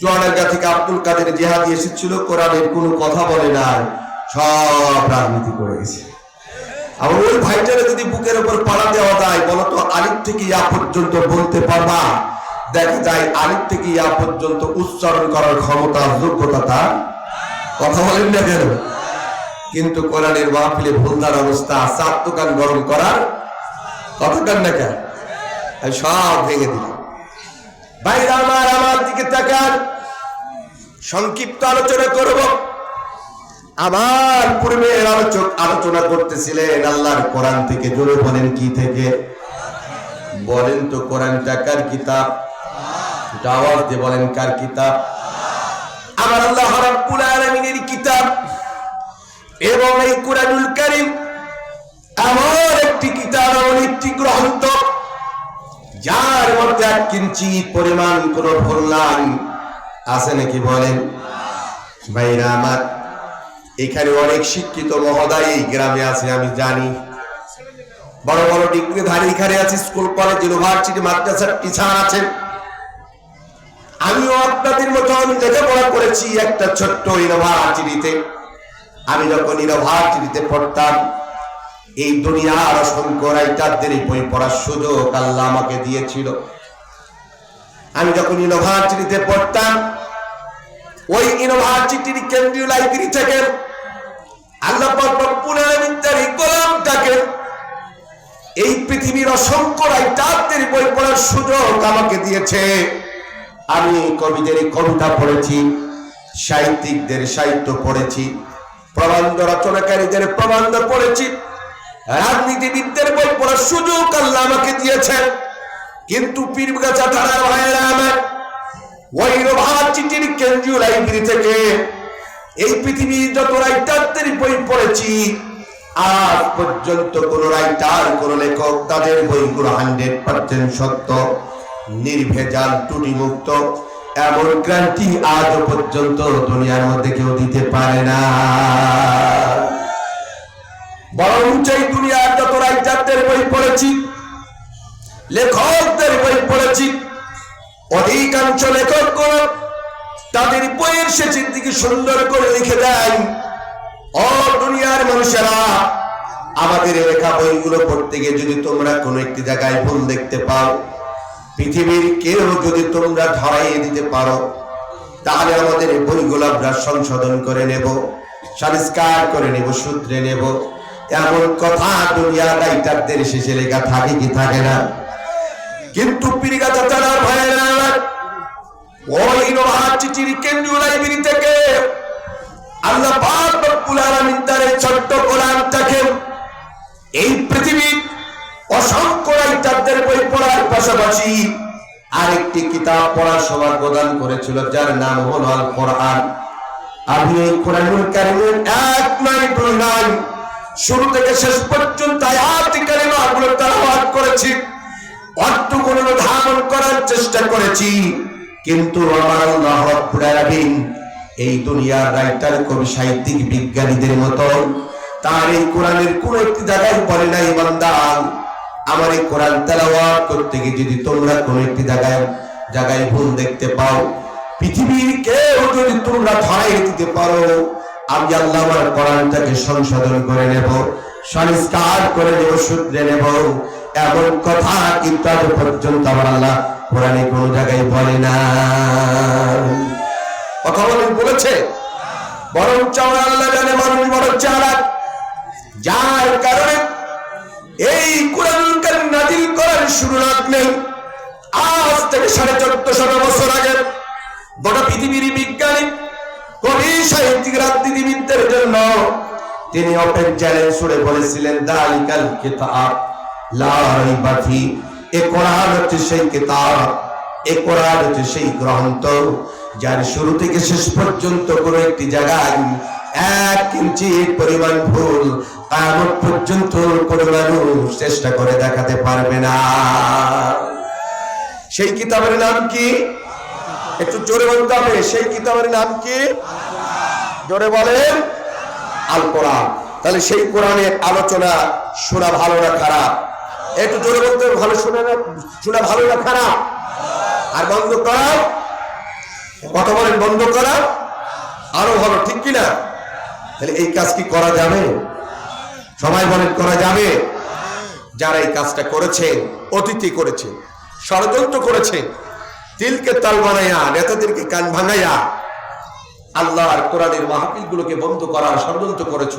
চুয়াডাঙ্গা থেকে আব্দুল কাদের জেহাদি এসেছিল, কোরআনের কোনো কথা বলে নাই, সব রাজনীতি করে গেছে। আবার ওই ভাইটারে যদি বুকের উপর পাড়া দেওয়া যায়, বলতো, আলিফ থেকে ইয়া পর্যন্ত বলতে পারবা? দেখা যায়, আলিফ থেকে ইয়া পর্যন্ত উচ্চারণ করার ক্ষমতা, যোগ্যতা তার কথা বলেন না কেন? কিন্তু কোরআনের মাহফিলে ভুলদার অবস্থা, চার দোকান গরম করার কতক্ষণ না কেন? সব ভেঙে দিলাম। বাইরে আমার আমার দিকে তাকান। সংক্ষিপ্ত আলোচনা করব। আমার পূর্বে আলোচক আলোচনা করতেছিলেন, আল্লাহর কোরআন থেকে জোরে বলেন কি থেকে? বলেন তো কোরআনটা কার কিতাব? আওয়াজ দিয়ে বলেন কার কিতাব? আমার আল্লাহ রাব্বুল আলামিনের কিতাব এবং এই কোরআনুল কারীম এমন একটি কিতাব এমন একটি গ্রন্থ যার মধ্যে এক কিঞ্চি পরিমাণ কোন ভুল নাই আছে নাকি বলেন? ভাইরা আমার, এখানে অনেক শিক্ষিত মহোদয় এই গ্রামে আছে, আমি জানি। বড় বড় ডিগ্রি ধারী এখানে আছে, স্কুল, কলেজ, ইউনিভার্সিটি, মাদ্রাসার টিচার আছেন। আমিও আপনাদের মতন লেখাপড়া করেছি একটা ছোট্ট ইউনিভার্সিটিতে। আমি যখন ইউনিভার্সিটিতে পড়তাম এই দুনিয়ার অসংখ্য রাইটারদের এই বই পড়ার সুযোগ আল্লাহ আমাকে দিয়েছিল। আমি যখন ইউনিভার্সিটিতে পড়তাম, ওই ইউনিভার্সিটির কেন্দ্রীয় লাইব্রেরি থেকে এই পৃথিবীর অসংখ্য রাইটারদের বই পড়ার সুযোগ আমাকে দিয়েছে। আমি কবিদের কবিতা পড়েছি, সাহিত্যিকদের সাহিত্য পড়েছি, প্রবন্ধ রচনাকারীদের প্রবন্ধ পড়েছি রাজনীতিবিদদের বই পড়ার সুযোগ আল্লাহ আমাকে দিয়েছেন। কিন্তু পীরগাছা থানার ভাইয়েরা আমার ওই ইউনিভার্সিটির কেন্দ্রীয় লাইব্রেরি থেকে এই পৃথিবীর যত রাইটারদের বই পড়েছি, আজ পর্যন্ত কোন রাইটার, কোন লেখক তাদের বইগুলো হান্ড্রেড পার্সেন্ট সত্য, নির্ভেজাল মুক্ত এমন গ্রান্টি আজ পর্যন্ত দুনিয়ার মধ্যে কেউ দিতে পারে না। বরঞ্চ এই দুনিয়ার যত রাইটারদের বই পড়েছি, লেখকদের বই পড়েছি, অধিকাংশ লেখক তাদের বইয়ের শেষের দিকে সুন্দর করে লিখে দেয় ও দুনিয়ার মানুষেরা, আমাদের লেখা বইগুলো পড়তে গিয়ে যদি তোমরা কোনো একটি জায়গায় ভুল দেখতে পাও, পৃথিবীর কেউ যদি তোমরা ধরাইয়ে দিতে পারো, তাহলে আমাদের বইগুলো আমরা সংশোধন করে নেব সংস্কার করে নেব, সূত্রে নেব। এমন কথা দুনিয়া রাইটারদের শেষে লেখা থাকে কি থাকে না? কিন্তু কেন্দ্রীয় লাইব্রেরি থেকে এই পৃথিবীর অসংখ্য বই পড়ার পাশাপাশি আরেকটি কিতাব পড়ার সবার প্রদান করেছিল, যার নাম হল আল কোরআন কারিমের এক নয় দুই নয় শুরু থেকে শেষ পর্যন্ত আয়াত কারিমাগুলো তেলাওয়াত করেছি। অর্থগুলো ধারণ করার চেষ্টা করেছি। কিন্তু আমার আল্লাহ রাব্বুল এই দুনিয়ার রাইটার কবি, সাহিত্যিক, বিজ্ঞানীদের মতো তার এই কোরআনের কোন একটি জায়গায় বলে নাই, বান্দা। আমার এই কোরআন তেলাওয়াত করতে গিয়ে যদি তোমরা কোন একটি জায়গায় জায়গায় ভুল দেখতে পাও, পৃথিবীর কেউ যদি তোমরা ধরাই দিতে পারো আমি আল্লাহ আমার কোরআনটাকে সংশোধন করে নেব, সংস্কার করে নেব, শুধরে নেব। এমন কথা কিন্তু পর্যন্ত আমার আল্লাহ কোরআনে কোন জায়গায় বলে না। কথা বলেন, বলেছে? বরং চাওয়া আল্লাহ জানে মানুষ বড় চালাক যার কারণে এই কোরআন কারীম নাজিল করার শুরু লাগলেন আজ থেকে সাড়ে চোদ্দশো বছর আগে গোটা পৃথিবীর বিজ্ঞানী কবি সাহিত্যিক রাজনীতিবিদদের জন্য তিনি ওপেন চ্যালেঞ্জ বলেছিলেন, দালিকাল কিতাব এ কোরআন হচ্ছে সেই কিতাব, এ কোরআন হচ্ছে সেই গ্রন্থ, যার শুরু থেকে শেষ পর্যন্ত কোন একটি জায়গায় এক ইঞ্চি পরিমাণ ভুল কামত পর্যন্ত কোন মানুষ চেষ্টা করে দেখাতে পারবে না। সেই কিতাবের নাম কি? একটু জোরে বলতে হবে সেই কিতাবের নাম কি? জোরে বলেন, আল কোরআন। তাহলে সেই কোরআনের আলোচনা শোনা ভালো না খারাপ? একটু জোরে বলতে ভালো শোনা না, শোনা ভালো না খারাপ? আর বন্ধ করা? কথা বলেন, বন্ধ করা? আরও ভালো, ঠিক কিনা? তাহলে এই কাজ কি করা যাবে? সবাই বলেন, করা যাবে? যারা এই কাজটা করেছেন অতিথি করেছেন ষড়যন্ত্র করেছেন তিলকে তাল বানাইয়া, নেতাদেরকে কান ভাঙাইয়া আল্লাহর কোরআনের মাহফিল গুলোকে বন্ধ করার ষড়যন্ত্র করেছ।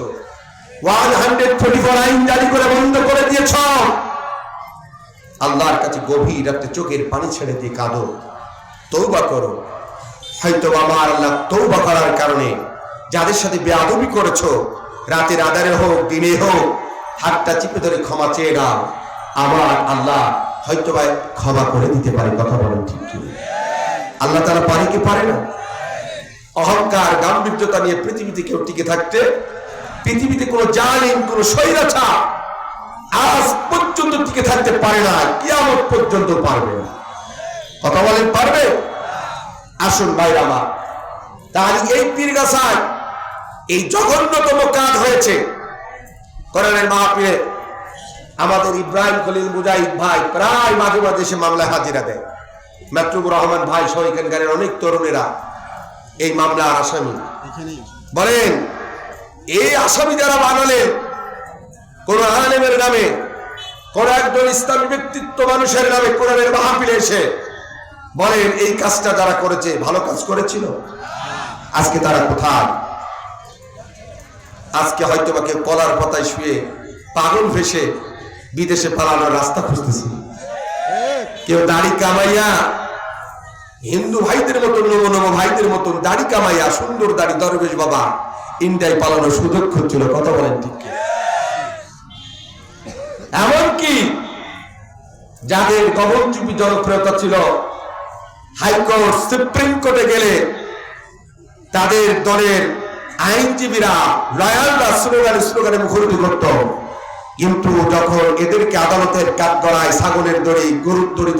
ওয়ান হান্ড্রেড টোয়েন্টি ফোর আইন জারি করে বন্ধ করে দিয়েছ। আল্লাহর কাছে গভীর রাতে চোখের পানি ছেড়ে দিয়ে কাঁদো। তৌবা করো। হয়তো আমার আল্লাহ তৌবা করার কারণে যাদের সাথে বেয়াদবি করেছ, রাতের আধারে হোক, দিনে হোক, হাতটা চিপে ধরে ক্ষমা চেয়ে নাও। আমার আল্লাহ হয়তো ভাই ক্ষমা করে দিতে পারে, কথা বলেন ঠিক কি? আল্লাহ তারা পারে কি পারে না? অহংকার, গাম্ভীর্যতা নিয়ে পৃথিবীতে কেউ টিকে থাকতে, পৃথিবীতে কোনো জালিম, কোনো স্বৈরাচা আজ পর্যন্ত টিকে থাকতে পারে না, কিয়ামত পর্যন্ত পারবে না। কথা বলেন, পারবে? আসুন ভাইরা আমার, তাহলে এই পীরগাছায় এই জঘন্যতম কাজ হয়েছে। কোরআনের মাহফিলে আমাদের ইব্রাহিম খলিল মুজাহিদ ভাই প্রায় মাঝে মাঝে সে মামলায় হাজিরা দেয়। মেট্রুকুর রহমান ভাই সহ এখানকার অনেক তরুণেরা এই মামলার আসামি। বলেন, এই আসামি যারা বানালেন কোন আলেমের নামে, কোন একজন ইসলামী ব্যক্তিত্ব মানুষের নামে কোরআনের মাহফিলে এসে বলেন, এই কাজটা যারা করেছে, ভালো কাজ করেছিল? আজকে তারা কোথায়? আজকে হয়তো বা কেউ কলার পাতায় শুয়ে পাগল ভেসে বিদেশে পালানোর রাস্তা খুঁজতেছে। কেউ দাড়ি কামাইয়া, হিন্দু ভাইদের মতন, নব নব ভাইদের মতন দাড়ি কামাইয়া, সুন্দর দাড়ি, দরবেশ বাবা, ইন্ডিয়ায় পালানোর সুযোগ খুঁজছিল, কথা বলেন ঠিক এমনকি যাদের গগনচুপি জনপ্রিয়তা ছিল, হাইকোর্ট, সুপ্রিম কোর্টে গেলে তাদের দলের আইনজীবীরা লয়ালরা স্লোগানে স্লোগানে মুখরিত করত। কিন্তু যখন এদেরকে আদালতের কাজ করায় ছাগলের দড়ি, গরুর দড়ি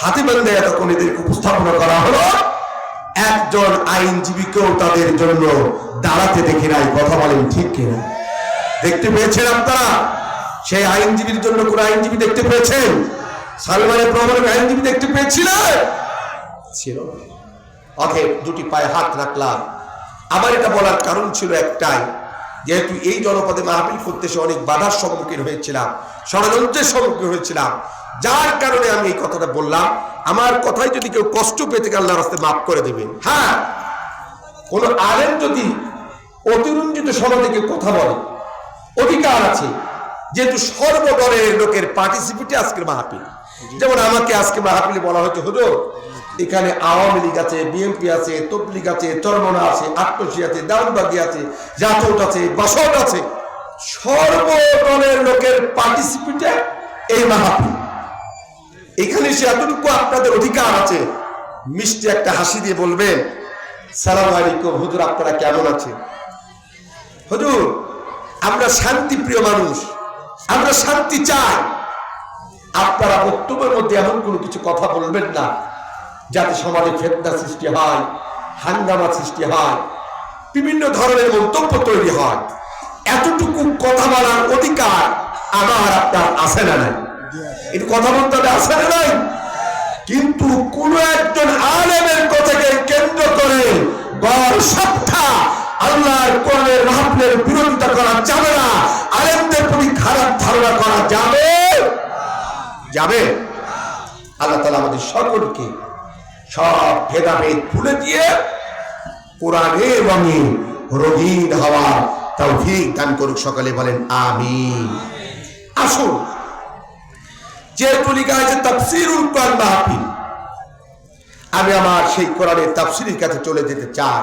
হাতে বেঁধে তখন এদেরকে উপস্থাপনা করা হলো, একজন আইনজীবীকেও তাদের জন্য দাঁড়াতে দেখি নাই, কথা বলেন ঠিক কিনা? দেখতে পেয়েছেন আপনারা? সেই আইনজীবীর জন্য কোন আইনজীবী দেখতে পেয়েছেন? সালমানের প্রমাণক আইনজীবী দেখতে পেয়েছিলেন? ছিল। ওকে, দুটি পায়ে হাত রাখলাম। আবার এটা বলার কারণ ছিল একটাই যেহেতু এই জনপদে মাহফিল করতে সে অনেক বাধার সম্মুখীন হয়েছিলাম, ষড়যন্ত্রের সম্মুখীন হয়েছিলাম। যার কারণে আমি এই কথাটা বললাম, আমার কথাই যদি কেউ কষ্ট পেতে গেলে রাস্তায় মাফ করে দেবেন। হ্যাঁ কোন আলেম যদি অতিরঞ্জিত সমাজে কেউ কথা বলে, অধিকার আছে, যেহেতু সর্বদলের লোকের পার্টিসিপেটে আজকের মাহফিল। যেমন আমাকে আজকে মাহফিলে বলা হয়েছে, হুজুর, এখানে আওয়ামী লীগ আছে, বিএনপি আছে, তবলিগ আছে, চরমনা আছে আট্টসি আছে দাউনবাগি আছে, জাতট আছে, বাসট আছে। সর্বদলের লোকের পার্টিসিপেটে এই মাহফিল এখানে সে এতটুকু আপনাদের অধিকার আছে। মিষ্টি একটা হাসি দিয়ে বলবেন, সালাম আলাইকুম, হুজুর, আপনারা কেমন আছেন? হুজুর, আমরা শান্তি প্রিয় মানুষ, আমরা শান্তি চাই। আপনারা বক্তব্যের মধ্যে এমন কোনো কিছু কথা বলবেন না, যাতে সমাজে ফেতনা সৃষ্টি হয়, হাঙ্গামা সৃষ্টি হয়, বিভিন্ন ধরনের মন্তব্য তৈরি হয়। এতটুকু কথা বলার অধিকার আমার, আপনার আছে না নাই? একটু কথা বলতে হবে, আছে না নাই? কিন্তু কোন একজন আলেমের কথাকে কেন্দ্র করে গড় সপ্তাহ আল্লাহর কোরআনের মাহফিলের বিরোধিতা করা যাবে যাবে? আল্লাহ তালা আমাদের সকলকে সব ভেদাভেদ ভুলে দিয়ে কোরআনে রঙে রঙিন হওয়া তৌফিক দান করুক সকলে, বলেন আমিন। আসুন, যেহেতু লেখা আছে তাফসিরুল কোরআন মাহফিল, আমি আমার সেই কোরআনের তাফসিরের কাছে চলে যেতে চাই।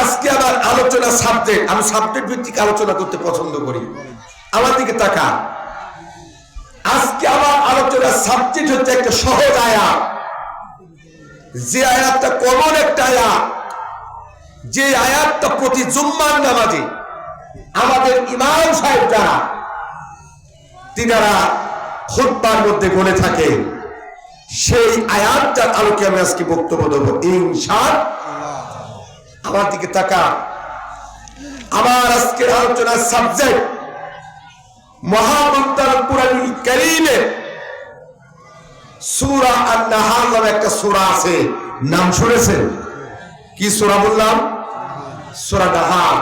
আজকে আমার আলোচনা সাবজেক্ট আমি সাবজেক্ট ভিত্তিক আলোচনা করতে পছন্দ করি। আমার দিকে তাকা আজকে আমার আলোচনার সাবজেক্ট হচ্ছে একটা সহজ আয়াত। যে আয়াতটা কমন একটা আয়াত। যে আয়াতটা প্রতি জুম্মার নামাজে আমাদের ইমাম সাহেব যারা তিনারা খুতবার মধ্যে বলে থাকেন সেই আয়াতটার আলোকে আমি আজকে বক্তব্য দেবো ইনশাল আমার দিকে তাকা আমার আজকের আলোচনার সাবজেক্ট মহামন্ত্রাল পুরানি করিমে সুরা আর নাহার নামে একটা সুরা আছে। নাম শুনেছেন? কি সোরা বললাম? সোরা নাহার